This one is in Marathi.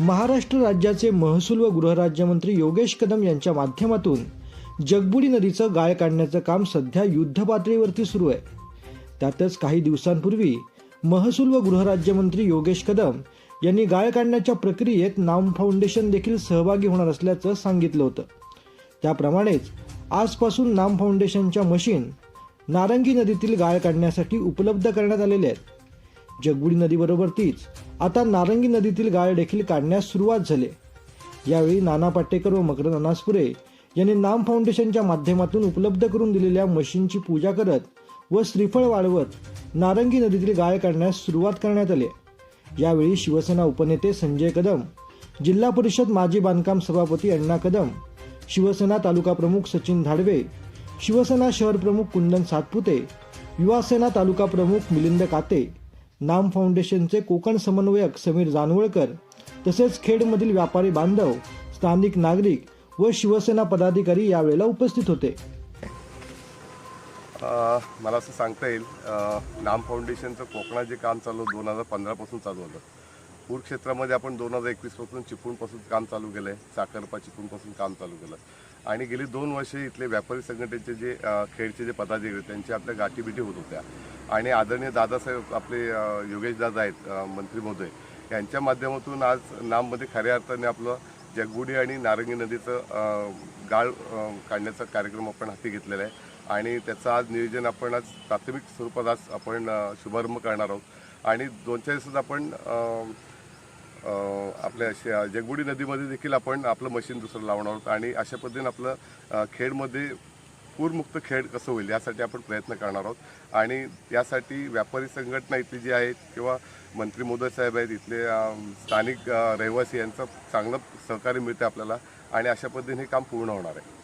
महाराष्ट्र राज्याचे महसूल व गृहराज्यमंत्री योगेश कदम यांच्या माध्यमातून जगबुडी नदीचं गाळ काढण्याचं काम सध्या युद्धपातळीवरती सुरू आहे. त्यातच काही दिवसांपूर्वी महसूल व गृहराज्यमंत्री योगेश कदम यांनी गाळ काढण्याच्या प्रक्रियेत नाम फाउंडेशन देखील सहभागी होणार असल्याचं सांगितलं होतं. त्याप्रमाणेच आजपासून नाम फाउंडेशनच्या मशीन नारंगी नदीतील गाळ काढण्यासाठी उपलब्ध करण्यात आलेले आहेत. जगबुडी नदीबरोबर तीच. आता नारंगी नदीतील गाळ देखील काढण्यास सुरुवात झाली. यावेळी नाना पाटेकर व मकरंद अनासपुरे यांनी नाम फाउंडेशनच्या माध्यमातून उपलब्ध करून दिलेल्या मशीनची पूजा करत व श्रीफळ वाढवत नारंगी नदीतील गाळ काढण्यास सुरुवात करण्यात आली. यावेळी शिवसेना उपनेते संजय कदम जिल्हा परिषद माजी बांधकाम सभापती अण्णा कदम शिवसेना तालुका प्रमुख सचिन धाडवे शिवसेना शहर प्रमुख कुंदन सातपुते युवासेना तालुका प्रमुख मिलिंद काते नाम फाउंडेशनचे कोकण समन्वयक समीर जानवळकर तसेच खेडमधील व्यापारी बांधव स्थानिक नागरिक व शिवसेना पदाधिकारी यावेळेला उपस्थित होते. मला असं सांगता येईल. नाम फाउंडेशनचं कोकणात जे काम चालू दोन हजार पंधरापासून चालू होतं. पूर क्षेत्रामध्ये आपण दोन हजार एकवीसपासून चिपळूणपासून काम चालू केलं आहे साखरपा चिपळूणपासून काम चालू केलं. आणि गेली दोन वर्षे इथले व्यापारी संघटनेचे जे खेळचे जे पदाधिकारी त्यांच्या आपल्या गाठीबिटी होत होत्या. आणि आदरणीय दादासाहेब आपले योगेश दादा आहेत मंत्री महोदय यांच्या माध्यमातून आज नाममध्ये खऱ्या अर्थाने आपलं जगबुडी आणि नारंगी नदीचं गाळ काढण्याचा कार्यक्रम आपण हाती घेतलेला आहे. आणि त्याचं आज नियोजन आपण आज प्राथमिक स्वरूपात आज आपण शुभारंभ करणार आहोत. आणि दोन चार दिवसात आपण आपल्या जगबुडी नदीमध्ये देखील आपण आपलं मशीन दुसरं लावणार आहोत आणि अशा पद्धतीने आपलं खेडमध्ये पूरमुक्त खेड कसं होईल यासाठी आपण प्रयत्न करणार आहोत. आणि यासाठी व्यापारी संघटना इथली जी आहेत किंवा मंत्री मोदय साहेब आहेत इथले स्थानिक रहिवासी यांचं चांगलं सहकार्य मिळते आपल्याला आणि अशा पद्धतीने हे काम पूर्ण होणार आहे.